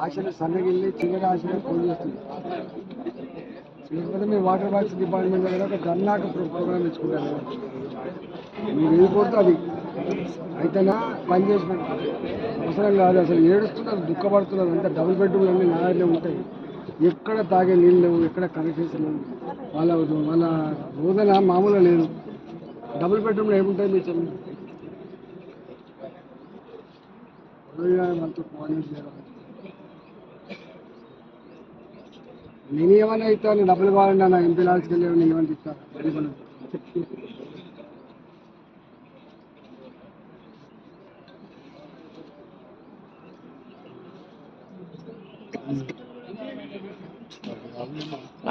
ఆశలు సన్నగిల్లి చివరి ఆశలు ఫోన్ చేస్తుంది. లేకపోతే మీ వాటర్ బాక్స్ డిపార్ట్మెంట్ దగ్గర ఒక ధర్నాక ప్రోగ్రామ్ ఇచ్చుకుంటారు. మీరు ఏది కోరుతూ అది. అయితేనా? పని చేసినట్టు అవసరం కాదు. అసలు ఏడుస్తున్నారు దుఃఖపడుతున్నారు. అంతా డబుల్ బెడ్రూమ్లు అన్నీ నాయనే ఉంటాయి. ఎక్కడ తాగే నీళ్ళు లేవు ఎక్కడ కనెక్షన్స్ లేవు. వాళ్ళ వాళ్ళ రోజున మామూలుగా లేదు. డబుల్ బెడ్రూమ్లో ఏముంటాయి మీ చెల్లి మనతో కోఆర్డినేట్ చేయాలి నేను ఏమైనా ఇస్తాను డబ్బులు కావాలండి నా ఎంపీ లాల్స్కి వెళ్ళి నేను ఏమైనా ఇస్తాను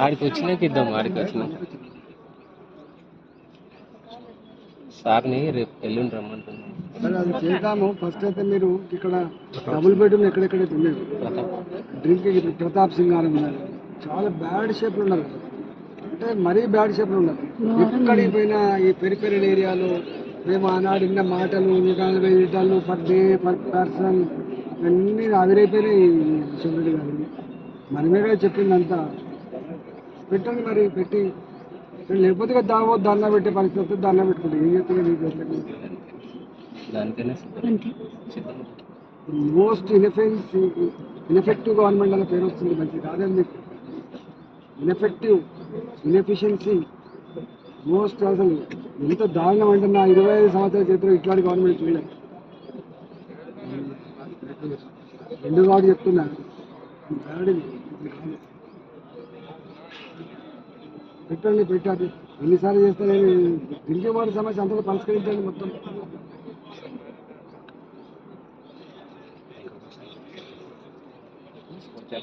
ఆడికి వచ్చినాక ఇద్దాం ఆడికి వచ్చినాక. సార్ని రేపు ఎల్లుండి రమ్మంటున్నాను. సరే అది చేద్దాము. ఫస్ట్ అయితే మీరు ఇక్కడ డబుల్ బెడ్రూమ్ ఎక్కడెక్కడైతే ఉన్నాయి ప్రతాప్. డ్రింక్ ప్రతాప్ సింగ్ గారు ఉన్నారు. చాలా బ్యాడ్ షేప్లో ఉన్నారు. అంటే మరీ బ్యాడ్ షేప్లో ఉన్నారు. ఎక్కడికి పోయినా ఈ పెరిఫెరల్ ఏరియాలో మేము ఆనాడు విన్న మాటలు నలభై లీటర్లు పర్ డే పర్ పర్సన్ అన్నీ ఆవిరైపోయినాయి శివరెడ్డి గారు. మనమే కదా చెప్పిందంతా. పెట్టండి మరి పెట్టి. లేకపోతే దావో దండ పెట్టే పరిస్థితి వస్తే దండ పెట్టుకుంటే. ఏం చెప్తుంది సిద్ధం మోస్ట్ ఇన్ఎఫెన్స్ ఇన్ఎఫెక్టివ్ గవర్నమెంట్ అనే పేరు వస్తుంది మంచి కాదండి. మీకు ఇన్ఎఫెక్టివ్ ఇన్ఎఫిషియన్సీ మోస్ట్ అసలు ఎంత దారుణం అంటే నా ఇరవై ఐదు సంవత్సరాల చరిత్ర ఇట్లాంటి గవర్నమెంట్ చూడలేదు రెండు కాబట్టి చెప్తున్నా పెట్టండి పెట్టాలి ఎన్నిసార్లు చేస్తే నేను డ్రింకింగ్ సమస్య అంతగా పరిష్కరించండి మొత్తం.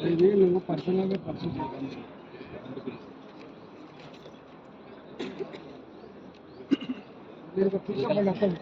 ఇది నువ్వు పర్సనల్గా పరిస్థితి দীর্ঘ ফিক্সিং হলো ফেলা।